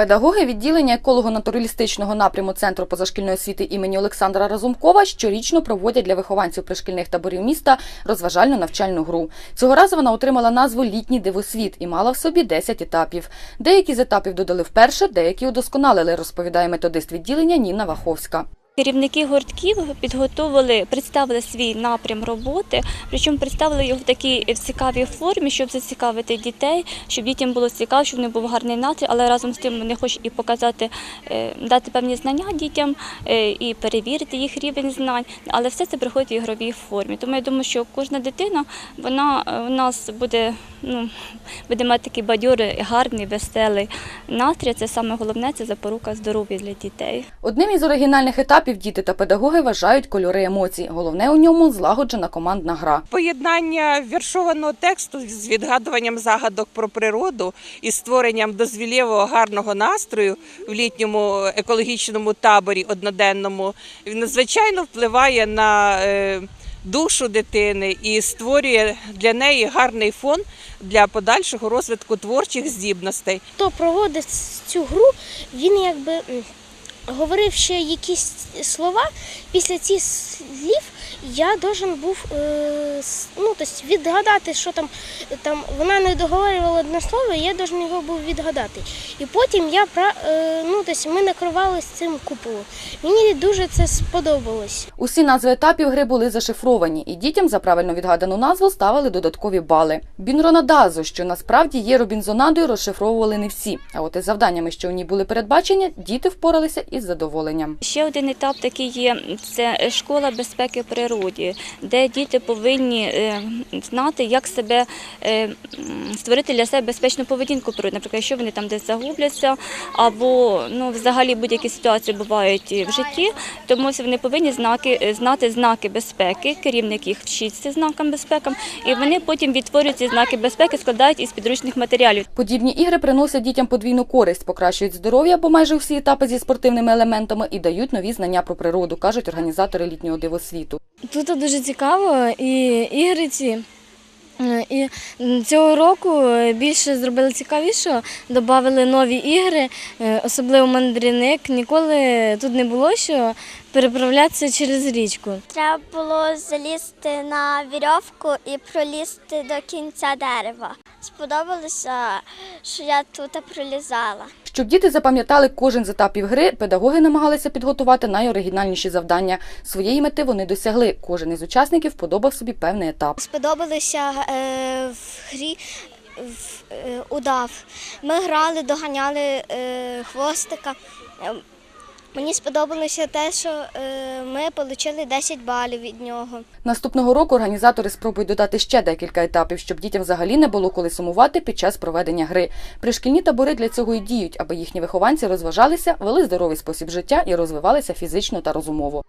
Педагоги відділення еколого-натуралістичного напряму Центру позашкільної освіти імені Олександра Разумкова щорічно проводять для вихованців пришкільних таборів міста розважальну навчальну гру. Цього разу вона отримала назву Літній дивосвіт і мала в собі 10 етапів. Деякі з етапів додали вперше, деякі удосконалили, розповідає методист відділення Ніна Ваховська. Керівники гуртків підготували, представили свій напрям роботи, причому представили його в такій цікавій формі, щоб зацікавити дітей, щоб дітям було цікаво, щоб не був гарний настрій, але разом з тим вони хочуть і показати, е, дати певні знання дітям е, і перевірити їх рівень знань. Але все це приходить в ігровій формі. Тому я думаю, що кожна дитина вона е, у нас буде, ну, буде мати такий бадьорий, гарний, веселий настрій. Це саме головне, це запорука здоров'я для дітей. Одним із оригінальних етапів діти та педагоги вважають кольори емоцій. Головне у ньому злагоджена командна гра. Поєднання віршованого тексту з відгадуванням загадок про природу і створенням дозвілєвого гарного настрою в літньому екологічному таборі одноденному він надзвичайно впливає на е, душу дитини і створює для неї гарний фон для подальшого розвитку творчих здібностей. хто проводить цю гру, він якби говорив ще якісь слова. Після цих слів я должен був е, ну, тобто відгадати, що там, там вона не договорювала одне слово, я должен його був відгадати. І потім я е, ну, тобто ми накривали з цим куполом. Мені дуже це сподобалось. Усі назви етапів гри були зашифровані, і дітям за правильно відгадану назву ставили додаткові бали. Бінронадазу, що насправді є Робінзонадою, розшифровували не всі. А от із завданнями, що у ній були передбачені, діти впоралися із задоволенням. Ще один етап такий є це школа безпеки в природі, де діти повинні е, знати, як себе е, створити для себе безпечну поведінку в природі. Наприклад, якщо вони там десь загубляться, або ну взагалі будь-які ситуації бувають в житті, тому вони повинні знаки е, знати знаки безпеки. Керівник їх вчить цим знакам безпеки, і вони потім відтворюють ці знаки безпеки, складають із підручних матеріалів. Подібні ігри приносять дітям подвійну користь, покращують здоров'я, бо майже всі етапи зі спортивними елементами і дають нові знання про природу, кажуть організатори літнього дивосвіту. Тут дуже цікаво і ігри ці. Е, І цього року більше зробили цікавіше, додали нові ігри, е, особливо мандрівник. Ніколи тут не було що переправлятися через річку. Треба було залізти на вірьовку і пролізти до кінця дерева. Сподобалося, що я тут пролізала. Щоб діти запам'ятали кожен з етапів гри, педагоги намагалися підготувати найоригінальніші завдання. Своєї мети вони досягли. Кожен із учасників подобав собі певний етап. Сподобалися е, в грі в, е, удав. Ми грали, доганяли е, хвостика. Мені сподобалося те, що е, ми отримали 10 балів від нього. Наступного року організатори спробують додати ще декілька етапів, щоб дітям взагалі не було коли сумувати під час проведення гри. Пришкільні табори для цього і діють, аби їхні вихованці розважалися, вели здоровий спосіб життя і розвивалися фізично та розумово.